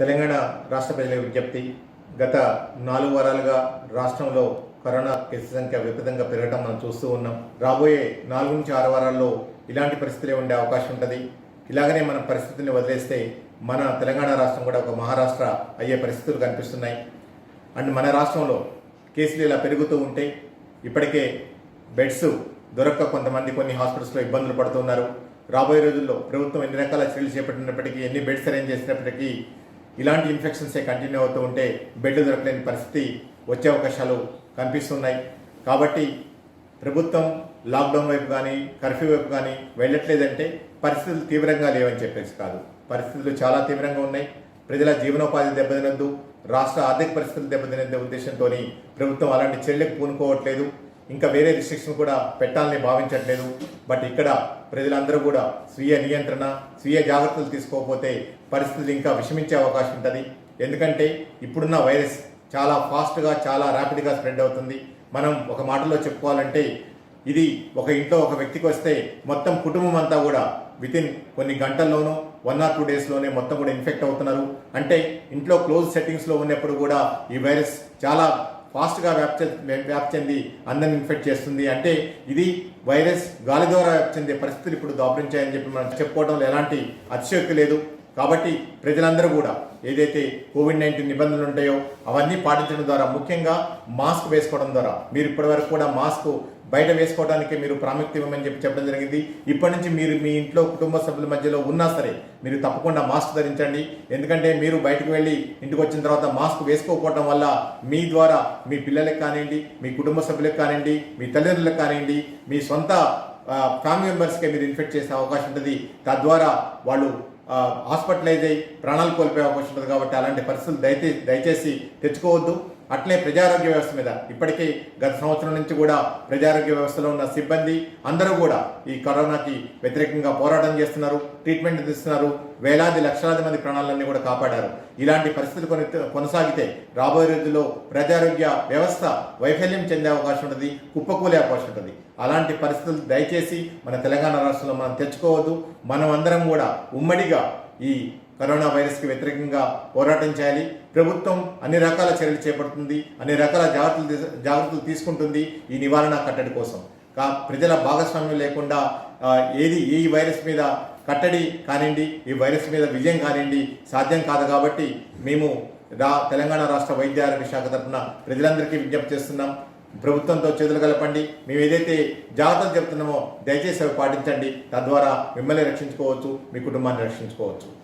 తెలంగాణ రాష్ట్ర ప్రజల విజ్ఞప్తి. గత నాలుగు వారాలుగా రాష్ట్రంలో కరోనా కేసు సంఖ్య విపరీతంగా పెరగడం మనం చూస్తూ ఉన్నాం. రాబోయే నాలుగు నుంచి ఆరు వారాల్లో ఇలాంటి పరిస్థితులే ఉండే అవకాశం ఉంటుంది. ఇలాగనే మన పరిస్థితిని వదిలేస్తే మన తెలంగాణ రాష్ట్రం కూడా ఒక మహారాష్ట్ర అయ్యే పరిస్థితులు కనిపిస్తున్నాయి. అండ్ మన రాష్ట్రంలో కేసులు ఇలా పెరుగుతూ ఉంటే ఇప్పటికే బెడ్స్ దొరక్క కొంతమంది కొన్ని హాస్పిటల్స్లో ఇబ్బందులు పడుతున్నారు. రాబోయే రోజుల్లో ప్రభుత్వం ఎన్ని రకాల చర్యలు చేపట్టినప్పటికీ ఎన్ని బెడ్స్ అరేంజ్ చేసినప్పటికీ ఇలాంటి ఇన్ఫెక్షన్సే కంటిన్యూ అవుతూ ఉంటే బెడ్లు దొరకలేని పరిస్థితి వచ్చే అవకాశాలు కనిపిస్తున్నాయి. కాబట్టి ప్రభుత్వం లాక్డౌన్ వైపు కానీ కర్ఫ్యూ వైపు కానీ వెళ్ళట్లేదంటే పరిస్థితులు తీవ్రంగా లేవని చెప్పేసి కాదు. పరిస్థితులు చాలా తీవ్రంగా ఉన్నాయి. ప్రజల జీవనోపాధి దెబ్బతినద్దు రాష్ట్ర ఆర్థిక పరిస్థితులు దెబ్బతినే ఉద్దేశంతో ప్రభుత్వం అలాంటి చర్యలకు పూనుకోవట్లేదు. ఇంకా వేరే రిస్ట్రిక్షన్ కూడా పెట్టాలని భావించట్లేదు. బట్ ఇక్కడ ప్రజలందరూ కూడా స్వీయ నియంత్రణ స్వీయ జాగ్రత్తలు తీసుకోకపోతే పరిస్థితులు ఇంకా విషమించే అవకాశం ఉంటుంది. ఎందుకంటే ఇప్పుడున్న వైరస్ చాలా ఫాస్ట్గా చాలా ర్యాపిడ్గా స్ప్రెడ్ అవుతుంది. మనం ఒక మాటలో చెప్పుకోవాలంటే ఇది ఒక ఇంట్లో ఒక వ్యక్తికి వస్తే మొత్తం కుటుంబం అంతా కూడా వితిన్ కొన్ని గంటల్లోనూ వన్ ఆర్ టూ డేస్లోనే మొత్తం కూడా ఇన్ఫెక్ట్ అవుతున్నారు. అంటే ఇంట్లో క్లోజ్ సెట్టింగ్స్లో ఉన్నప్పుడు కూడా ఈ వైరస్ చాలా ఫాస్ట్గా వ్యాప్తి వ్యాప్తి చెంది అందరిని ఇన్ఫెక్ట్ చేస్తుంది. అంటే ఇది వైరస్ గాలి ద్వారా వ్యాప్తి చెందే పరిస్థితులు ఇప్పుడు దాపరించాయని చెప్పి మనం చెప్పుకోవడంలో ఎలాంటి అతిశక్తి లేదు. కాబట్టి ప్రజలందరూ కూడా ఏదైతే కోవిడ్ నైన్టీన్ నిబంధనలు ఉంటాయో అవన్నీ పాటించడం ద్వారా ముఖ్యంగా మాస్క్ వేసుకోవడం ద్వారా మీరు ఇప్పటివరకు కూడా మాస్క్ బయట వేసుకోవడానికి మీరు ప్రాముఖ్యత ఇవ్వమని చెప్పి చెప్పడం జరిగింది. ఇప్పటి నుంచి మీరు మీ ఇంట్లో కుటుంబ సభ్యుల మధ్యలో ఉన్నా సరే మీరు తప్పకుండా మాస్క్ ధరించండి. ఎందుకంటే మీరు బయటకు వెళ్ళి ఇంటికి వచ్చిన తర్వాత మాస్క్ వేసుకోకపోవడం వల్ల మీ ద్వారా మీ పిల్లలకు కానివ్వండి మీ కుటుంబ సభ్యులకు కానివ్వండి మీ తల్లిదండ్రులకు కానివ్వండి మీ సొంత ఫ్యామిలీ మెంబర్స్కే మీరు ఇన్ఫెక్ట్ చేసే అవకాశం ఉంటుంది. తద్వారా వాళ్ళు హాస్పిటలైజ్ అయ్యి ప్రాణాలు కోల్పోయే అవకాశం ఉంటుంది కాబట్టి అలాంటి పరిస్థితులు దయచే దయచేసి తెచ్చుకోవద్దు. అట్లే ప్రజారోగ్య వ్యవస్థ మీద. ఇప్పటికే గత సంవత్సరం నుంచి కూడా ప్రజారోగ్య వ్యవస్థలో ఉన్న సిబ్బంది అందరూ కూడా ఈ కరోనాకి వ్యతిరేకంగా పోరాటం చేస్తున్నారు ట్రీట్మెంట్ అందిస్తున్నారు. వేలాది లక్షలాది మంది ప్రాణాలన్నీ కూడా కాపాడారు. ఇలాంటి పరిస్థితులు కొని కొనసాగితే రాబోయే రోజుల్లో ప్రజారోగ్య వ్యవస్థ వైఫల్యం చెందే అవకాశం ఉంటుంది కుప్పకూలే అవకాశం ఉంటుంది. అలాంటి పరిస్థితులు దయచేసి మన తెలంగాణ రాష్ట్రంలో మనం తెచ్చుకోవద్దు. మనం అందరం కూడా ఉమ్మడిగా ఈ కరోనా వైరస్కి వ్యతిరేకంగా పోరాటం చేయాలి. ప్రభుత్వం అన్ని రకాల చర్యలు చేపడుతుంది అన్ని రకాల జాగ్రత్తలు జాగ్రత్తలు తీసుకుంటుంది ఈ నివారణ కట్టడి కోసం. కా ప్రజల భాగస్వామ్యం లేకుండా ఏది ఈ వైరస్ మీద కట్టడి కానివ్వండి ఈ వైరస్ మీద విజయం కానివ్వండి సాధ్యం కాదు కాబట్టి మేము రా తెలంగాణ రాష్ట్ర వైద్య ఆరోగ్య శాఖ తరఫున ప్రజలందరికీ విజ్ఞప్తి చేస్తున్నాం. ప్రభుత్వంతో చేతులు కలపండి. మేము ఏదైతే జాగ్రత్తలు చెప్తున్నామో దయచేసి అవి పాటించండి. తద్వారా మిమ్మల్ని రక్షించుకోవచ్చు మీ కుటుంబాన్ని రక్షించుకోవచ్చు.